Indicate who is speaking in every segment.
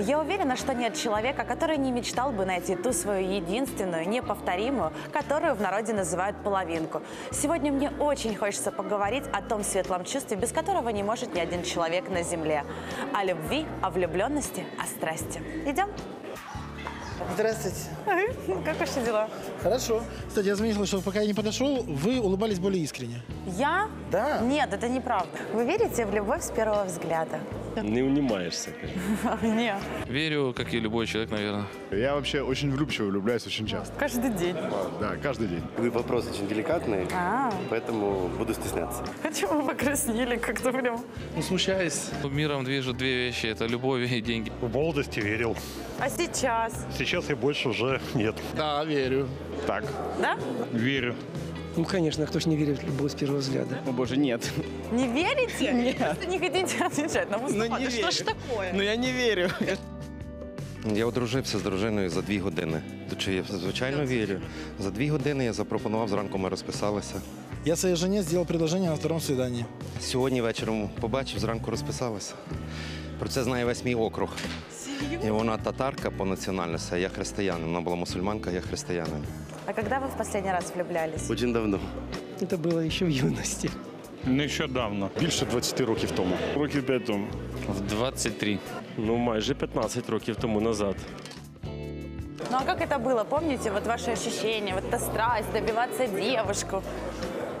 Speaker 1: Я уверена, что нет человека, который не мечтал бы найти ту свою единственную, неповторимую, которую в народе называют половинку. Сегодня мне очень хочется поговорить о том светлом чувстве, без которого не может ни один человек на земле. О любви, о влюбленности, о страсти. Идем?
Speaker 2: Здравствуйте.
Speaker 1: Как ваши дела?
Speaker 2: Хорошо. Кстати, я заметил, что пока я не подошел, вы улыбались более искренне.
Speaker 1: Я?
Speaker 2: Да.
Speaker 1: Нет, это неправда. Вы верите в любовь с первого взгляда?
Speaker 3: Не унимаешься.
Speaker 1: Нет.
Speaker 4: Верю, как и любой человек, наверное.
Speaker 5: Я вообще очень влюбчиво влюбляюсь очень часто.
Speaker 1: Каждый день.
Speaker 5: Да, каждый день.
Speaker 6: Вы вопрос очень деликатный,
Speaker 1: А,
Speaker 6: поэтому буду стесняться.
Speaker 1: почему вы покраснели как-то прям?
Speaker 4: Ну, смущаюсь. Миром движут две вещи. Это любовь и деньги.
Speaker 7: В молодости верил.
Speaker 1: А сейчас?
Speaker 7: Сейчас я больше уже нет.
Speaker 2: Да, верю.
Speaker 7: Так,
Speaker 1: Да?
Speaker 7: верю.
Speaker 8: Ну, конечно, кто ж не верит в любовь с первого взгляда.
Speaker 9: О боже, нет.
Speaker 1: Не верите? Нет. Просто не хотите отвечать на
Speaker 9: Ну не
Speaker 1: что
Speaker 9: верю.
Speaker 1: ж такое?
Speaker 9: Ну я не вірю.
Speaker 10: Я одружився з дружиною за дві години. То чи я звичайно вірю? За дві години я запропонував, зранку ми розписалися.
Speaker 2: Я своей жене сделал предложение на втором свидании.
Speaker 10: Сьогодні вечором побачив, зранку розписалися. Про це знає весь мій округ. І вона татарка по національності, а я християнин. Вона була мусульманка, я християнин.
Speaker 1: А когда вы в последний раз влюблялись?
Speaker 6: Очень давно.
Speaker 8: Это было еще в юности.
Speaker 7: Нещодавно.
Speaker 5: Більше 20 років тому.
Speaker 3: Років 5 тому.
Speaker 4: В 23.
Speaker 3: Ну, майже 15 років тому назад.
Speaker 1: Ну а как это было? Помните вот ваши ощущения, вот эта страсть, добиваться девушку?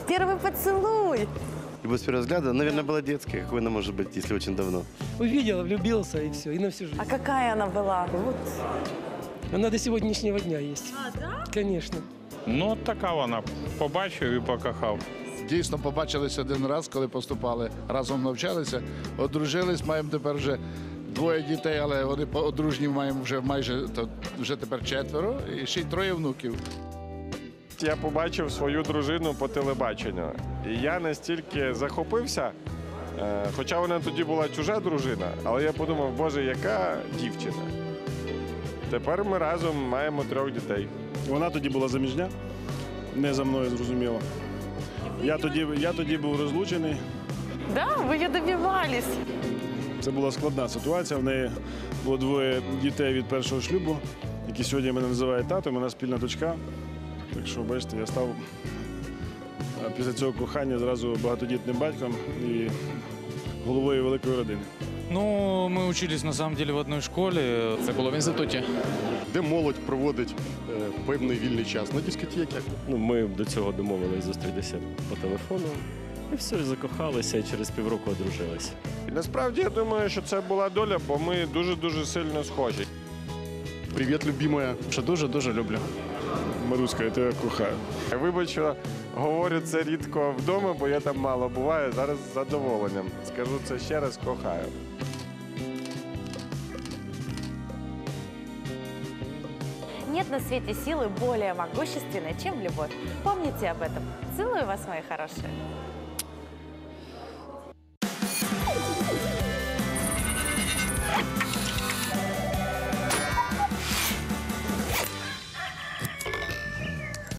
Speaker 1: Первый поцелуй.
Speaker 6: Любовь с первого взгляда, наверное, была детская. Какой она может быть, если очень давно?
Speaker 8: Увидел, влюбился и все, и на всю жизнь.
Speaker 1: А какая она была?
Speaker 8: Вот. Она до сегодняшнего дня есть. А, да? Конечно.
Speaker 7: Ну, така вона. Побачив і покохав.
Speaker 5: Дійсно, побачились один раз, коли поступали, разом навчалися, одружились, маємо тепер вже двоє дітей, але вони по- одружні маємо вже майже то вже тепер четверо, і ще й троє внуків.
Speaker 3: Я побачив свою дружину по телебаченню. І я настільки захопився, е, хоча вона тоді була чужа дружина, але я подумав, боже, яка дівчина. Тепер ми разом маємо трьох дітей.
Speaker 7: Вона тоді була заміжня, не за мною зрозуміло. Я тоді, я тоді був розлучений.
Speaker 1: Да, вы ее добивались.
Speaker 7: Це була складна ситуація. В неї було двоє дітей від першого шлюбу, які сьогодні мене називають татом, у нас спільна дочка. Так що, бачите, я став після цього кохання зразу багатодітним батьком і головою великої родини.
Speaker 4: Ну, ми учились на самом деле в одній школі. Це було в інституті.
Speaker 5: Де молодь проводить е, певний вільний час на дискотеки.
Speaker 3: Ну, ми до цього домовились зустрітися по телефону. І все, і закохалися, і через півроку одружилися. І насправді я думаю, що це була доля, бо ми дуже-дуже сильно схожі.
Speaker 5: Привіт, любимая.
Speaker 7: Що дуже-дуже люблю. Маруська, я тебе кохаю.
Speaker 3: Вибач, що говорю це рідко вдома, бо я там мало буваю. Зараз з задоволенням. Скажу це ще раз, кохаю.
Speaker 1: Нет на свете силы более могущественной, чем любовь. Помните об этом. Целую вас, мои хорошие.